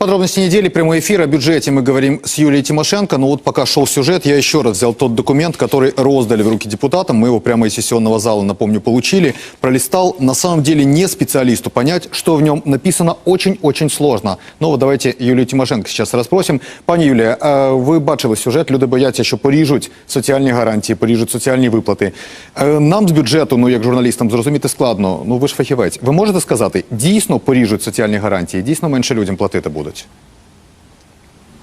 Подробности недели, прямой эфир. О бюджете мы говорим с Юлией Тимошенко. Но вот пока шел сюжет, я еще раз взял тот документ, который роздали в руки депутатам. Мы его прямо из сессионного зала, напомню, получили. Пролистал. На самом деле не специалисту понять, что в нем написано очень-очень сложно. Но вот давайте Юлію Тимошенко сейчас розпросимо. Пані Юлія, е, ви бачили сюжет, люди бояться, що поріжуть соціальні гарантії, поріжуть соціальні виплати. Е, Нам з бюджету, ну як журналістам, зрозуміти складно. Ну ви ж фахівець. Ви можете сказати, дійсно поріжуть соціальні гарантії, дійсно менше людям платити Будуть?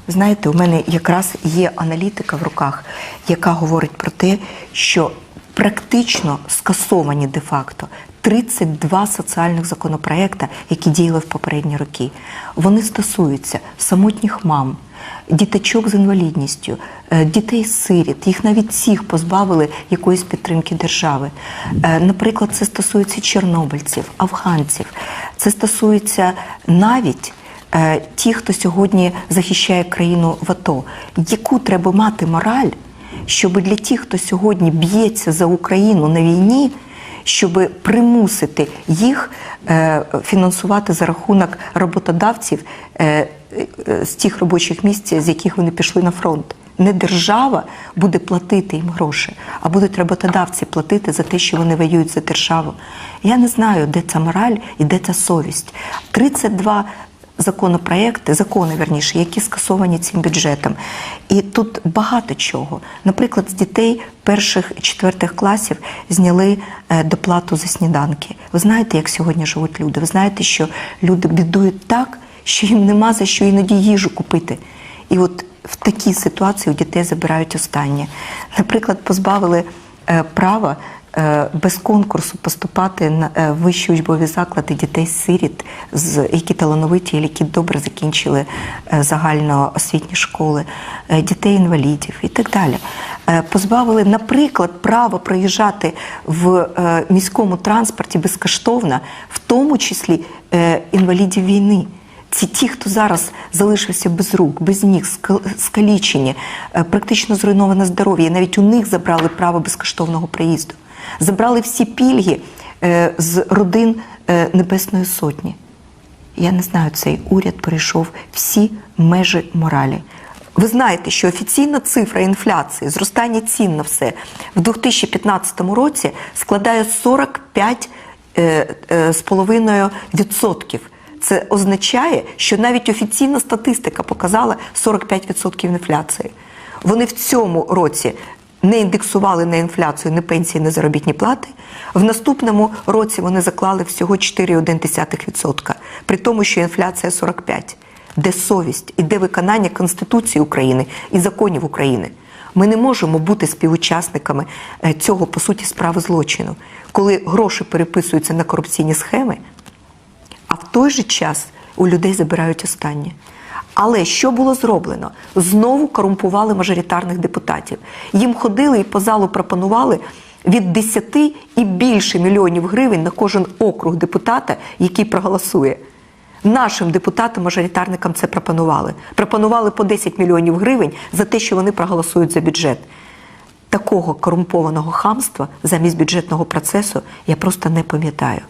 Знаєте, у мене якраз є аналітика в руках, яка говорить про те, що практично скасовані де-факто 32 соціальних законопроекта, які діяли в попередні роки. Вони стосуються самотніх мам, діточок з інвалідністю, е, дітей-сиріт. Їх навіть всіх позбавили якоїсь підтримки держави. Е, Наприклад, це стосується чорнобильців, афганців. Це стосується навіть ті, хто сьогодні захищає країну в АТО. Яку треба мати мораль, щоб для тих, хто сьогодні б'ється за Україну на війні, щоб примусити їх е, фінансувати за рахунок роботодавців е, е, з тих робочих місць, з яких вони пішли на фронт. Не держава буде платити їм гроші, а будуть роботодавці платити за те, що вони воюють за державу. Я не знаю, де ця мораль і де ця совість. 32 законопроекти, закони верніше, які скасовані цим бюджетом. І тут багато чого. Наприклад, з дітей перших четвертих класів зняли е, доплату за сніданки. Ви знаєте, як сьогодні живуть люди? Ви знаєте, що люди бідують так, що їм нема за що іноді їжу купити. І от в такій ситуації у дітей забирають останнє. Наприклад, позбавили е, права без конкурсу поступати на е, вищі учбові заклади дітей-сиріт, які талановиті, які добре закінчили е, загальноосвітні школи, е, дітей-інвалідів і так далі. Е, Позбавили, наприклад, права проїжджати в е, міському транспорті безкоштовно, в тому числі е, інвалідів війни. Це ті, хто зараз залишився без рук, без ніг, ска- скалічені, е, практично зруйноване здоров'я. Навіть у них забрали право безкоштовного проїзду. Забрали всі пільги е, з родин е, Небесної Сотні. Я не знаю, цей уряд перейшов всі межі моралі. Ви знаєте, що офіційна цифра інфляції, зростання цін на все в 2015 році складає 45 е, з половиною відсотків. Це означає, що навіть офіційна статистика показала 45% інфляції. Вони в цьому році не індексували на інфляцію ні пенсії, ні заробітні плати. В наступному році вони заклали всього 4,1%, при тому, що інфляція 45%. Де совість і де виконання Конституції України і законів України? Ми не можемо бути співучасниками е, цього, по суті, справи злочину, коли гроші переписуються на корупційні схеми, а в той же час у людей забирають останнє. Але що було зроблено? Знову корумпували мажоритарних депутатів. Їм ходили і по залу пропонували від 10 і більше мільйонів гривень на кожен округ депутата, який проголосує. Нашим депутатам-мажоритарникам це пропонували. Пропонували по 10 мільйонів гривень за те, що вони проголосують за бюджет. Такого корумпованого хамства замість бюджетного процесу я просто не пам'ятаю.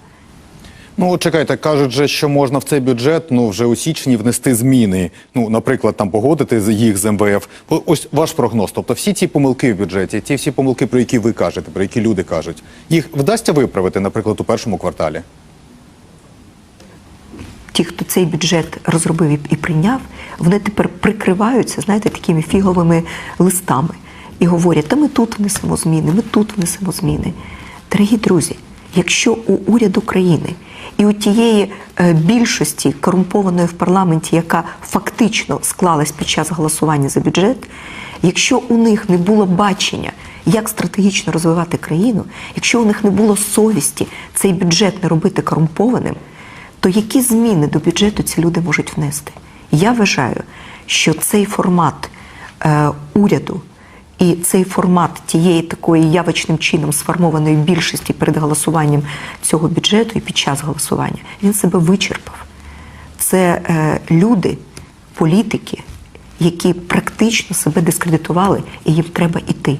Ну, чекайте, кажуть же, що можна в цей бюджет ну вже у січні внести зміни. Ну, наприклад, там погодити їх з МВФ. Ось ваш прогноз. Тобто, всі ці помилки в бюджеті, ті всі помилки, про які ви кажете, про які люди кажуть, їх вдасться виправити, наприклад, у першому кварталі. ті, хто цей бюджет розробив і прийняв, вони тепер прикриваються, знаєте, такими фіговими листами і говорять, та ми тут внесемо зміни, ми тут внесемо зміни. Дорогі друзі, якщо у уряд України і у тієї е, більшості корумпованої в парламенті, яка фактично склалась під час голосування за бюджет, якщо у них не було бачення, як стратегічно розвивати країну, якщо у них не було совісті цей бюджет не робити корумпованим, то які зміни до бюджету ці люди можуть внести? Я вважаю, що цей формат е, уряду і цей формат тієї такої явочним чином сформованої більшості перед голосуванням цього бюджету і під час голосування він себе вичерпав. Це е, люди, політики, які практично себе дискредитували, і їм треба іти.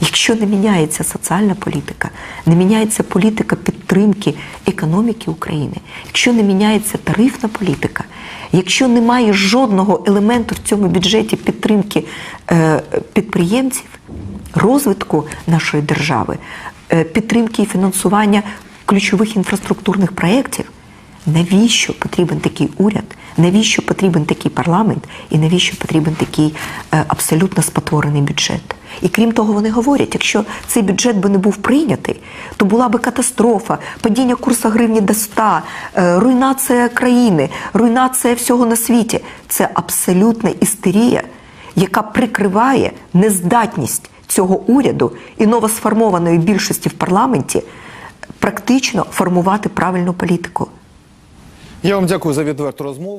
Якщо не міняється соціальна політика, не міняється політика підтримки економіки України, якщо не міняється тарифна політика, якщо немає жодного елементу в цьому бюджеті підтримки е, підприємців, розвитку нашої держави, е, підтримки і фінансування ключових інфраструктурних проєктів, навіщо потрібен такий уряд, навіщо потрібен такий парламент і навіщо потрібен такий е, абсолютно спотворений бюджет? І крім того, вони говорять, якщо цей бюджет би не був прийнятий, то була би катастрофа, падіння курсу гривні до 100, е, руйнація країни, руйнація всього на світі. Це абсолютна істерія, яка прикриває нездатність цього уряду і новосформованої більшості в парламенті практично формувати правильну політику. Я вам дякую за відверту розмову.